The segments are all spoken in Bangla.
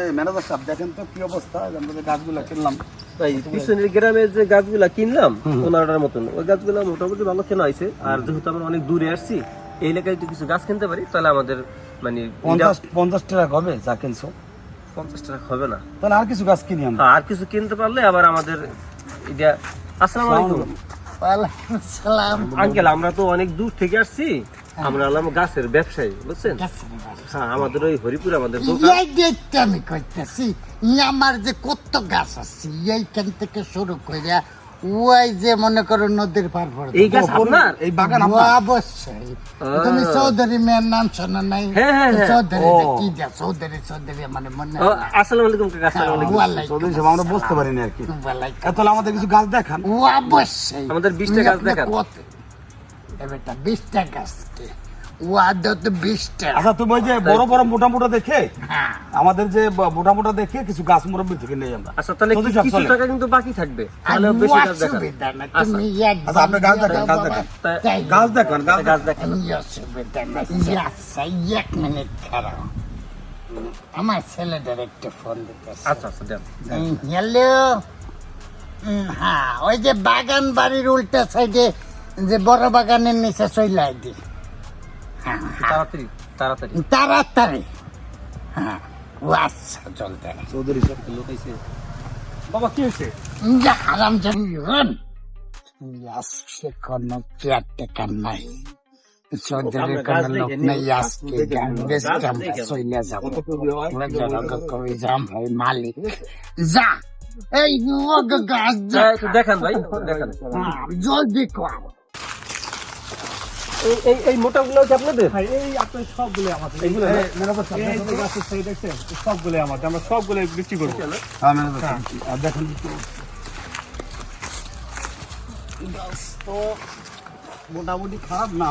এই ম্যানেজার সাহেব দেখেন তো কি অবস্থা আমরা যে গাছগুলো কিনলাম। পিছনের গ্রামের যে গাছগুলা কিনলাম মতন ওই গাছগুলো মোটামুটি ভালো কেনা হয়েছে। আর যেহেতু আমরা অনেক দূরে আসছি এই এলাকায় যদি কিছু গাছ কিনতে পারি তাহলে আমাদের মানে পঞ্চাশ পঞ্চাশ টাকা হবে যা কিনছো। পঞ্চাশ টাকা হবে না। তাহলে আর কিছু গাছ কিনি আমরা। আর কিছু কিনতে পারলে আবার আমাদের এটা আসসালামু আলাইকুম। আঙ্কেল আমরা তো অনেক দূর থেকে আসছি। আমরা হলাম গাছের ব্যবসায়ী বুঝছেন? হ্যাঁ আমাদের ওই হরিপুর আমাদের দোকান দেখতে আমি কইতেছি আমার যে কত গাছ আছে এইখান থেকে শুরু কইরা ওই যে মনে করো নদীর পার পর্যন্ত। এই গাছ আপনার? এই বাগান আপনার? অবশ্যই। তুমি চৌধুরী মেয়ের নাম শোনো নাই? হ্যাঁ, হ্যাঁ, হ্যাঁ। চৌধুরী ও। কি যা চৌধুরী চৌধুরী মানে মনে ও, আসসালামু আলাইকুম কাকা আসসালামু আলাইকুম। ওয়ালাইকুম চৌধুরী সাহেব আমরা বুঝতে পারিনি আর কি। ওয়ালাইকুম। তাহলে আমাদের কিছু গাছ দেখান। ও অবশ্যই। আমাদের 20 টা গাছ দেখান। কত এবারটা বিশটা গাছকে ও বিশটা। আচ্ছা তুমি ওই যে বড় বড় মোটা মোটা দেখে হ্যাঁ। আমাদের যে মোটা মোটা দেখে কিছু গাছ মুরব্বী থেকে নেই আমরা। আচ্ছা তাহলে কিছু টাকা কিন্তু বাকি থাকবে। তাহলে বেশি গাছ দেখান আচ্ছা। তুমি আচ্ছা, আপনি গাছ দেখান, গাছ দেখান। গাছ দেখান গাছ দেখান। এক মিনিট খারাপ। আমার ছেলেদের একটু ফোন দিতেছে। আচ্ছা আচ্ছা দেন। হ্যালো? হ্যাঁ ওই যে বাগান বাড়ির উল্টা সাইডে যে বড় বাগানের নিচে চইলাই দি হ্যাঁ, তাড়াতাড়ি তাড়াতাড়ি। তাড়াতাড়ি। হ্যাঁ ও আচ্ছা চলতে চৌধুরী সাহেব লোক আইছে। বাবা কি হয়েছে যা হারাম জানি আজকে কোনো পেয়ার নাই। চৌধুরী কোনো লোক নেই আজকে গান আমরা চইলে যাব। কবি জাম ভাই মালিক। যা এই দেখান ভাই দেখান। হ্যাঁ, জলদি কর। এই এই এই মোটাগুলো হচ্ছে আপনাদের? এই আপনার সবগুলো আমাদের। এইগুলো না? ম্যানেজার সাহেব এই যে গাছের সাইড দেখছেন? সবগুলো আমাদের আমরা সবগুলো বিক্রি করব। হ্যাঁ ম্যানেজার আর দেখেন তো। মোটামুটি খারাপ না।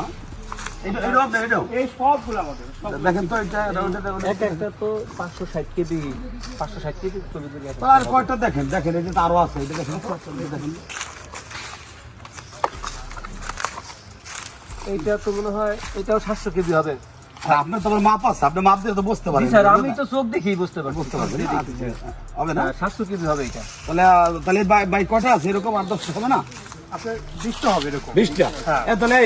দেখেন তো এটা একটা তো পাঁচশো ষাট কেজি পাঁচশো ষাট কেজি আর কয়টা দেখেন? দেখেন এটা আরও আছে। এটা দেখেন। দেখেন। এইটা তো মনে হয় এটাও সাতশো কেজি হবে। আর আপনার তো আবার মাপ আছে আপনি মাপ দিয়ে তো বুঝতে পারেন। স্যার আমি তো চোখ দেখেই বুঝতে পারছি। বুঝতে পারবেন চোখ না? দেখেই। আচ্ছা, হবে না? সাতশো কেজি হবে এটা তাহলে তাহলে বাই বাই কটা আছে? এরকম আট দশটা হবে না? আপনার বিশটা হবে এরকম। বিশটা? হ্যাঁ। তাহলে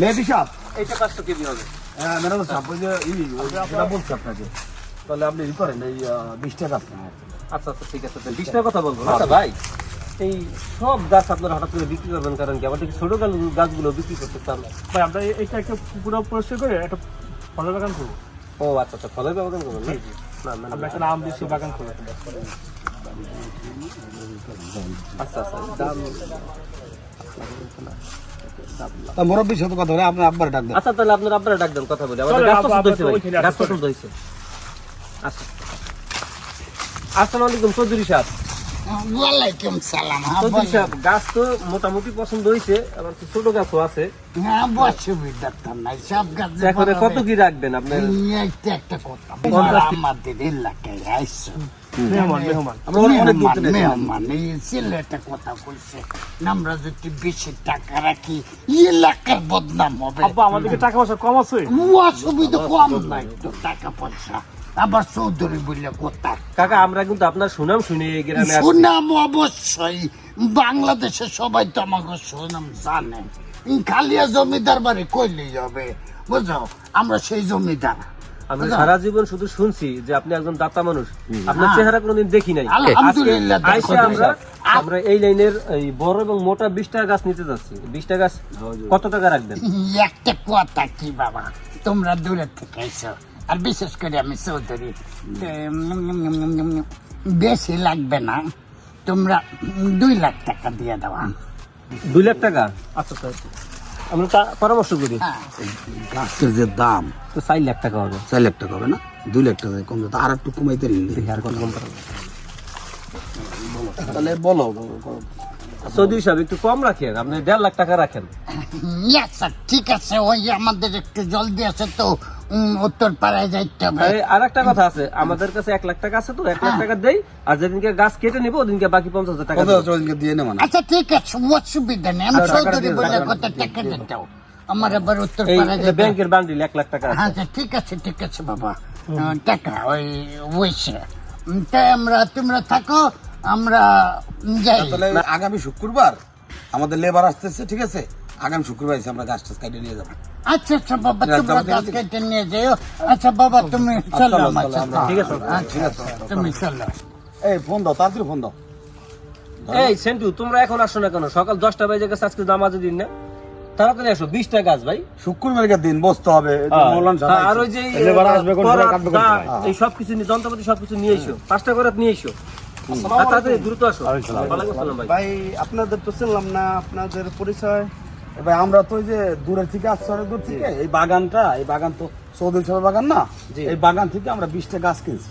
মেহেদি সাহেব এইটা পাঁচশো কেজি হবে। হ্যাঁ ম্যানেজার সাহেব ওই যে ই সেটা বলছি আপনাকে। তাহলে আপনি ই করেন এই আচ্ছা আচ্ছা ঠিক আছে। বিশ টাকার কথা বলব আচ্ছা। ভাই? এই সব গাছ আপনারা হঠাৎ করে বিক্রি করবেন কারণ কি? আমাদের ছোট গাছগুলো বিক্রি করতে চান ভাই আমরা এইটা একটা পুরো পরিষ্কার করে একটা ফলের বাগান করব। ও আচ্ছা আচ্ছা ফলের করবেন না? আমরা একটা বাগান করব আচ্ছা আচ্ছা দাম মুরব্বীর সাথে কথা বলে আপনার আব্বার ডাক দেন। আচ্ছা তাহলে আপনার আপনারা ডাক দেন কথা বলি। আমাদের গাছ পছন্দ হয়েছে তো ভাই ওইখানে গাছ পছন্দ হয়েছে আচ্ছা। আসসালামু আলাইকুম চৌধুরী সাহেব। ওয়ালাইকুম সালাম হ্যাঁ। সাহেব গাছ তো মোটামুটি পছন্দ হয়েছে আবার ছোট গাছও আছে। হ্যাঁ নাই সব গাছ এখন কত কি রাখবেন আপনার? একটা একটা কথা আইসো। টাকা রাখি এলাকার বদনাম হবে। আমাদেরকে টাকা পয়সা কম আছে? অসুবিধা কম নাই তো টাকা পয়সা। আবার চৌধুরী বললে কাকা আমরা কিন্তু আপনার সুনাম শুনে গ্রামে আসছি। সুনাম অবশ্যই। বাংলাদেশে সবাই তো আমাকে সুনাম জানে। খালিয়া জমিদার বাড়ি কইলেই হবে বুঝো আমরা সেই জমিদার। আমি সারা জীবন শুধু শুনছি যে আপনি একজন দাতা মানুষ। আপনার হ্যাঁ। চেহারা কোনোদিন দেখি নাই। আলহামদুলিল্লাহ, আজকে আইসে দেখো, আমরা আমরা এই লাইনের এই বড় এবং মোটা বিশটা গাছ নিতে যাচ্ছি। বিশটা গাছ কত টাকা রাখবেন? একটা কথা কি বাবা তোমরা দূরে থেকে এসো। আর বিশেষ করে আমি চৌধুরী। বেশি লাগবে না। তোমরা দুই লাখ টাকা দিয়ে দেওয়া দুই লাখ টাকা? আচ্ছা স্যার আমরা তা পরামর্শ করি। হ্যাঁ। গাছের যে দাম তো চার লাখ টাকা হবে। চার লাখ টাকা হবে না? দুই লাখ টাকা কম তো আর একটু কমাইতে নিন। আর কত কম পাঠাবো তাহলে বলো চৌধুরী সাহেব একটু কম রাখেন। আপনি দেড় লাখ টাকা রাখেন। আচ্ছা ঠিক আছে ওই আমাদের একটু জলদি আছে তো। উত্তর পাড়ায় যাইতে হবে। আর একটা কথা আছে। আমাদের কাছে এক লাখ টাকা আছে তো এক লাখ টাকা দেই আর যেদিনকে গাছ কেটে নিবো ওদিনকে বাকি পঞ্চাশ হাজার টাকা দিয়ে নেব আচ্ছা ঠিক আছে অসুবিধা নেই। আমি আচ্ছা, চৌধুরী বলে দাও, কত টাকা দিতে আমার আবার উত্তর ব্যাংকের বান্ডিল এক লাখ টাকা আছে। আচ্ছা ঠিক আছে ঠিক আছে বাবা। টাকা ওই ওইসে তাই আমরা তোমরা থাকো আমরা যাই। তাহলে আগামী শুক্রবার আমাদের লেবার আসতেছে ঠিক আছে? আগামী শুক্রবার এসে আমরা গাছ টাছ কাটিয়ে নিয়ে যাব। আচ্ছা আচ্ছা বাবা তোমরা গাছ কেটে নিয়ে যেও। আচ্ছা বাবা তুমি চলো ঠিক আছে। আচ্ছা তুমি চলো। এই ফোন দাও তাড়াতাড়ি ফোন দাও। এই সেন্টু তোমরা এখন আসো না কেন? সকাল দশটা বাজে গেছে আজকে নামাজের দিন না? তাড়াতাড়ি আসো বিশটা গাছ ভাই। শুক্রবারের দিন বসতে হবে হ্যাঁ, আর ওই যে সময়। এই সবকিছু নিয়ে যন্ত্রপাতি সবকিছু নিয়ে এসো। পাঁচটা করে নিয়ে এসো। তাড়াতাড়ি দ্রুত আসো। ভাই। ভাই আপনাদের তো চিনলাম না আপনাদের পরিচয়। এবার আমরা তো ওই যে দূরের থেকে আসছি অনেক দূর থেকে। এই বাগানটা এই বাগান তো চৌধুরী সাহেবের বাগান না? এই বাগান থেকে আমরা বিশটা গাছ কিনছি।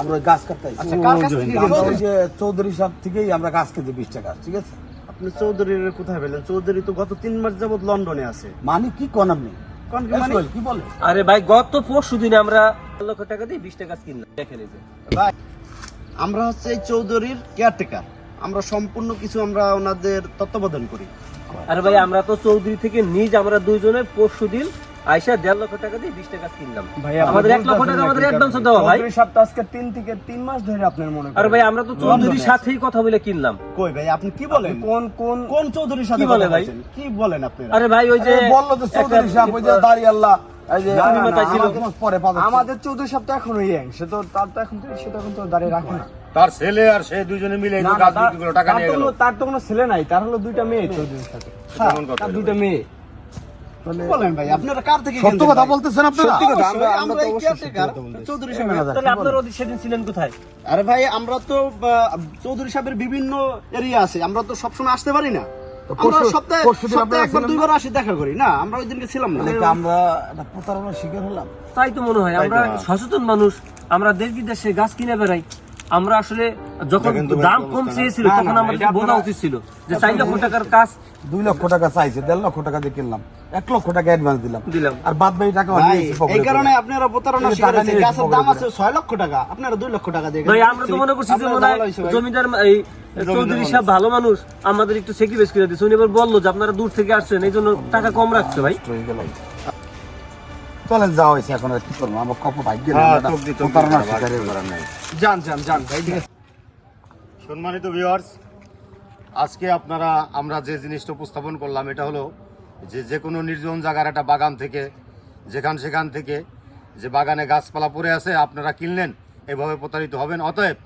আমরা ওই গাছ কাটতে আইছি। আচ্ছা, কার কাছ থেকে আমরা কিনছেন? ওই যে চৌধুরী সাহেব থেকেই আমরা গাছ কিনছি বিশটা গাছ ঠিক আছে? আপনি চৌধুরীর কোথায় পেলেন? চৌধুরী তো গত তিন মাস যাবত লন্ডনে আছে। মানে কি কোন আপনি? কি মানে? সোহেল, কি বলে? আরে ভাই গত পরশু দিনে আমরা লক্ষ টাকা দিয়ে বিশটা গাছ কিনলাম। দেখে ভাই আমরা হচ্ছে এই চৌধুরীর কেয়ারটেকার আমরা সম্পূর্ণ কিছু আমরা ওনাদের তত্ত্বাবধান করি। আরে ভাই আমরা তো চৌধুরী থেকে নিজ আমরা দুইজনে পরশু দিন আইসা দেড় লক্ষ টাকা দিয়ে বিশটা গাছ কিনলাম। আমাদের এক লক্ষ টাকা আমাদের অ্যাডভান্স দেওয়া ভাই। সপ্তাহ আজকে তিন থেকে তিন মাস ধরে আপনার মনে আরে ভাই আমরা তো চৌধুরীর সাথেই কথা বলে কিনলাম। কই ভাই আপনি কি বলেন? কোন কোন কোন চৌধুরীর সাথে কি বলে ভাই? কি বলেন আপনারা? আরে ভাই ওই যে বলল তো চৌধুরী সাহেব ওই যে দাঁড়িয়ে আল্লাহ এই যে দাড়ি মাথায় ছিল। আমাকে মাস পরে আমাদের চৌধুরী সপ্তাহ এখনও ইয়াং সে তো তার তো এখন তো সে তো এখন তো দাঁড়িয়ে রাখে না। তার ছেলে আর সে দুজনে মিলে গাছ বিক্রি টাকা নিয়ে তো গেল। কোনো- তার তো কোনো ছেলে নাই তার হলো দুইটা মেয়ে চৌধুরীর সাথে। তার দুইটা মেয়ে। বলেন ভাই আপনারা কার থেকে সত্য কথা বলতেছেন আপনারা? সত্যি কথা, আমরা- আমরা- আমরা আমরা তো এই অবশ্যই caretaker, সত্যি কথা বলতেছি। চৌধুরী সাহেবের তাহলে আপনারা ওদের সেদিন ছিলেন কোথায়? আরে ভাই আমরা তো চৌধুরী সাহেবের বিভিন্ন এরিয়া আছে আমরা তো সবসময় আসতে পারি না। সপ্তাহে সপ্তাহে একবার দুইবার আসি দেখা করি। না আমরা ওই দিনকে ছিলাম না। আমরা একটা প্রতারণার শিকার হলাম? তাই তো মনে হয় আমরা সচেতন মানুষ আমরা দেশ বিদেশে গাছ কিনে বেড়াই। আমরা আসলে যখন দাম কম চেয়েছিল তখন আমাদের বোঝা উচিত ছিল যে চার লক্ষ টাকার কাজ দুই লক্ষ টাকা চাইছে দেড় লক্ষ টাকা দিয়ে কিনলাম এক লক্ষ টাকা অ্যাডভান্স দিলাম। দিলাম। আর বাদ বাকি টাকা এই কারণে আপনারা প্রতারণা শিকার হয়েছে। গাছের দাম আছে ছয় লক্ষ টাকা আপনারা দুই লক্ষ টাকা দিয়ে ভাই আমরা তো মনে করছি যে মনে হয় জমিদার এই চৌধুরী সাহেব ভালো মানুষ আমাদের একটু সেক্রিফাইস করে দিচ্ছে উনি এবার বলল যে আপনারা দূর থেকে আসছেন এই জন্য টাকা কম রাখছে ভাই। চলেন যাওয়া হয়েছে এখন আর কি করব? আমার কপ ভাগ্য হ্যাঁ। যান যান যান ভাই ঠিক আছে। সম্মানিত ভিউয়ার্স আজকে আপনারা আমরা যে জিনিসটা উপস্থাপন করলাম এটা হলো যে যে কোনো নির্জন জায়গার একটা বাগান থেকে যেখান সেখান থেকে যে বাগানে গাছপালা পড়ে আছে আপনারা কিনলেন এভাবে প্রতারিত হবেন। অতএব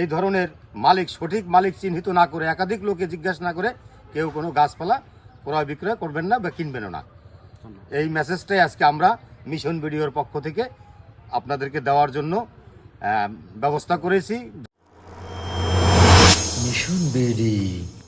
এই ধরনের মালিক সঠিক মালিক চিহ্নিত না করে একাধিক লোকে জিজ্ঞাসা না করে কেউ কোনো গাছপালা ক্রয় বিক্রয় করবেন না বা কিনবেনও না। এই মেসেজটাই আজকে আমরা মিশন ভিডিওর পক্ষ থেকে আপনাদেরকে দেওয়ার জন্য ব্যবস্থা করেছি। মিশন বেডি